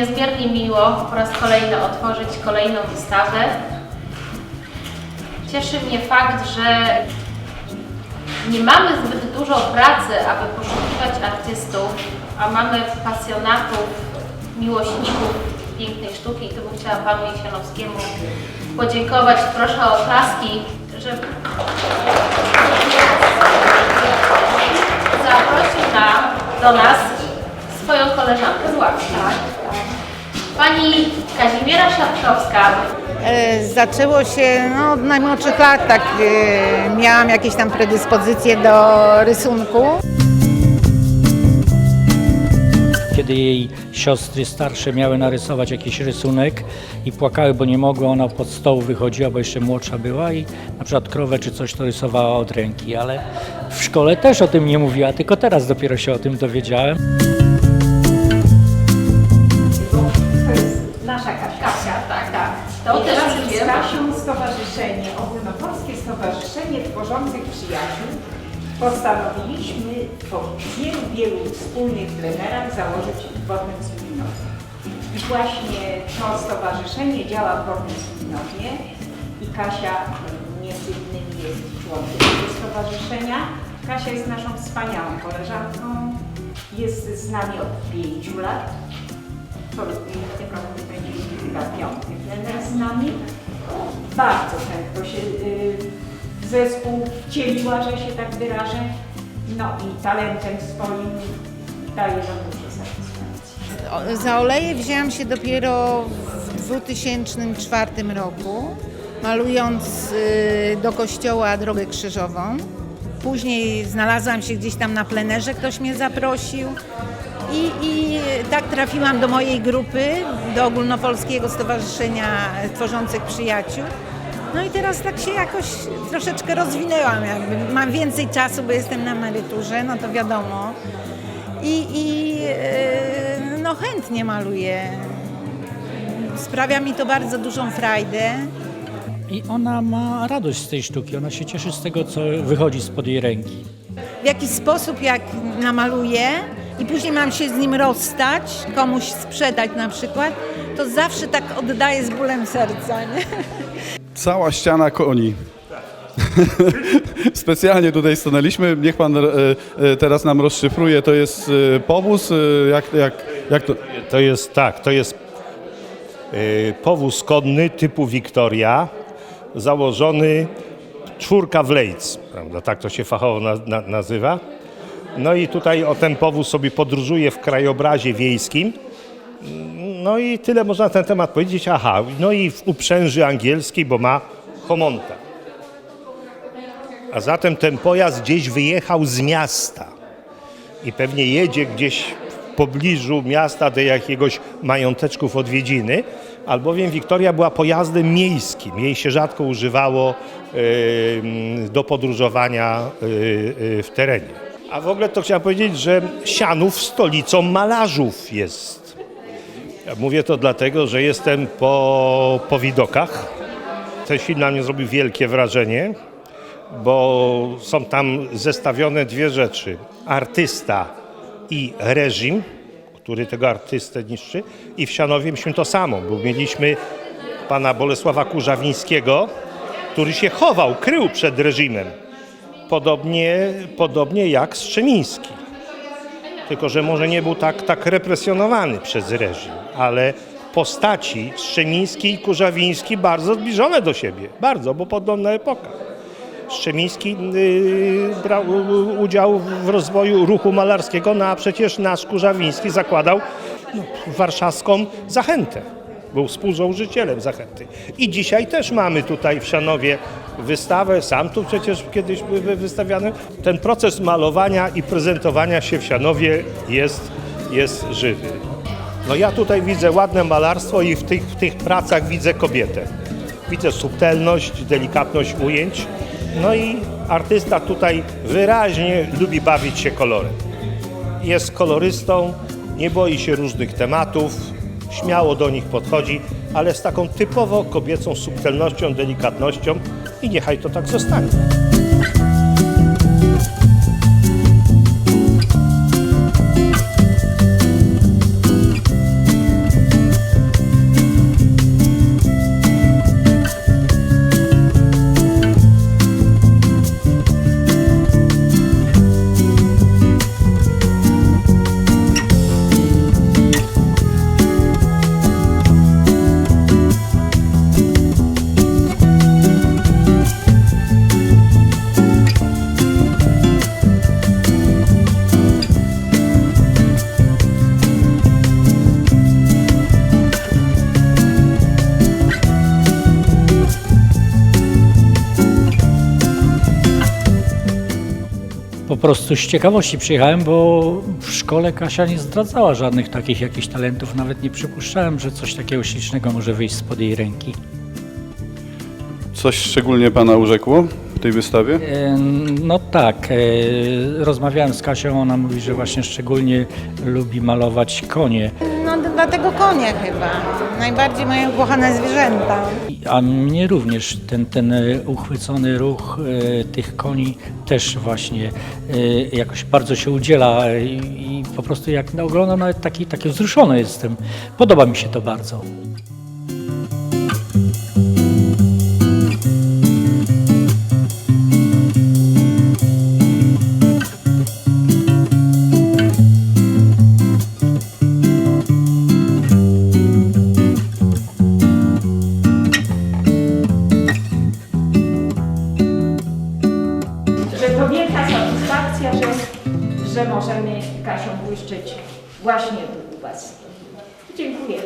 Niezmiernie miło po raz kolejny otworzyć kolejną wystawę. Cieszy mnie fakt, że nie mamy zbyt dużo pracy, aby poszukiwać artystów, a mamy pasjonatów, miłośników pięknej sztuki. Tu bym chciała Panu Jesianowskiemu podziękować. Proszę o oklaski, że zaprosił nam, do nas swoją koleżankę z Ławki. Pani Kazimiera Szatkowska E, Zaczęło się no, od najmłodszych lat, tak e, miałam jakieś tam predyspozycje do rysunku. Kiedy jej siostry starsze miały narysować jakiś rysunek i płakały, bo nie mogły, ona pod stołu wychodziła, bo jeszcze młodsza była i na przykład krowę czy coś to rysowała od ręki, ale w szkole też o tym nie mówiła, tylko teraz dopiero się o tym dowiedziałem. Kasia. Kasia, tak, tak. To To też razem z. Kasią Stowarzyszenie, Ogólnopolskie Stowarzyszenie Tworzących Przyjaciół postanowiliśmy po wielu, wielu wspólnych plenerach założyć w Bornym Zbinowie. I właśnie to stowarzyszenie działa w Bornym Zbinowie i Kasia między innymi jest członkiem tego stowarzyszenia. Kasia jest naszą wspaniałą koleżanką, jest z nami od pięciu lat. Będzie chyba piąty trener z nami. Bardzo chętnie się y, zespół wcieliła, że się tak wyrażę. No i talentem swoim daje nam dużo satysfakcji. Za oleje wzięłam się dopiero w 2004 roku, malując y, do kościoła drogę krzyżową. Później znalazłam się gdzieś tam na plenerze, ktoś mnie zaprosił. I, I tak trafiłam do mojej grupy, do Ogólnopolskiego Stowarzyszenia Tworzących Przyjaciół. No i teraz tak się jakoś troszeczkę rozwinęłam, jakby mam więcej czasu, bo jestem na emeryturze, no to wiadomo. I, i e, no chętnie maluję. Sprawia mi to bardzo dużą frajdę. I ona ma radość z tej sztuki, ona się cieszy z tego, co wychodzi spod jej ręki. W jakiś sposób jak namaluję i później mam się z nim rozstać, komuś sprzedać na przykład, to zawsze tak oddaję z bólem serca. Nie? Cała ściana koni. Specjalnie tutaj stanęliśmy. Niech pan e, e, teraz nam rozszyfruje. To jest e, powóz. e, Jak, jak, jak to? To jest tak, to jest y, powóz konny typu Victoria, założony czwórka w Lejc, prawda, tak to się fachowo na, na, nazywa. No i tutaj o ten powóz sobie podróżuje w krajobrazie wiejskim. No i tyle można na ten temat powiedzieć. Aha, no i w uprzęży angielskiej, bo ma homonta. A zatem ten pojazd gdzieś wyjechał z miasta i pewnie jedzie gdzieś w pobliżu miasta do jakiegoś mająteczków odwiedziny, albowiem Wiktoria była pojazdem miejskim. Jej się rzadko używało e, do podróżowania e, e, w terenie. A w ogóle to chciałem powiedzieć, że Sianów stolicą malarzów jest. Ja mówię to dlatego, że jestem po, po widokach. Ten film na mnie zrobił wielkie wrażenie bo są tam zestawione dwie rzeczy. Artysta i reżim, który tego artystę niszczy. I w Sianowie mieliśmy to samo, bo mieliśmy pana Bolesława Kurzawińskiego, który się chował, krył przed reżimem. Podobnie, podobnie jak Strzemiński. Tylko, że może nie był tak, tak represjonowany przez reżim, ale postaci Strzemiński i Kurzawiński bardzo zbliżone do siebie. Bardzo, bo podobna epoka. Strzemiński y, brał udział w rozwoju ruchu malarskiego, no a przecież nasz Kurzawiński zakładał no, warszawską Zachętę. Był współzałożycielem Zachęty. I dzisiaj też mamy tutaj w Sianowie wystawę, sam tu przecież kiedyś wy- wystawiany. Ten proces malowania i prezentowania się w Sianowie jest, jest żywy. No ja tutaj widzę ładne malarstwo i w tych, w tych pracach widzę kobietę. Widzę subtelność, delikatność ujęć. No i artysta tutaj wyraźnie lubi bawić się kolorem. Jest kolorystą, nie boi się różnych tematów, śmiało do nich podchodzi, ale z taką typowo kobiecą subtelnością, delikatnością i niechaj to tak zostanie. Prostu z ciekawości przyjechałem, bo w szkole Kasia nie zdradzała żadnych takich jakichś talentów. Nawet nie przypuszczałem, że coś takiego ślicznego może wyjść spod jej ręki. Coś szczególnie Pana urzekło w tej wystawie? E, No tak, e, rozmawiałem z Kasią, ona mówi, że właśnie szczególnie lubi malować konie. No dlatego konie chyba. Najbardziej mają kochane zwierzęta. A mnie również ten, ten e, uchwycony ruch e, tych koni też właśnie e, jakoś bardzo się udziela i, i po prostu jak oglądam nawet taki, taki wzruszony jestem. Podoba mi się to bardzo. Że, że możemy Kasią błyszczeć właśnie tu u Was. Dziękuję.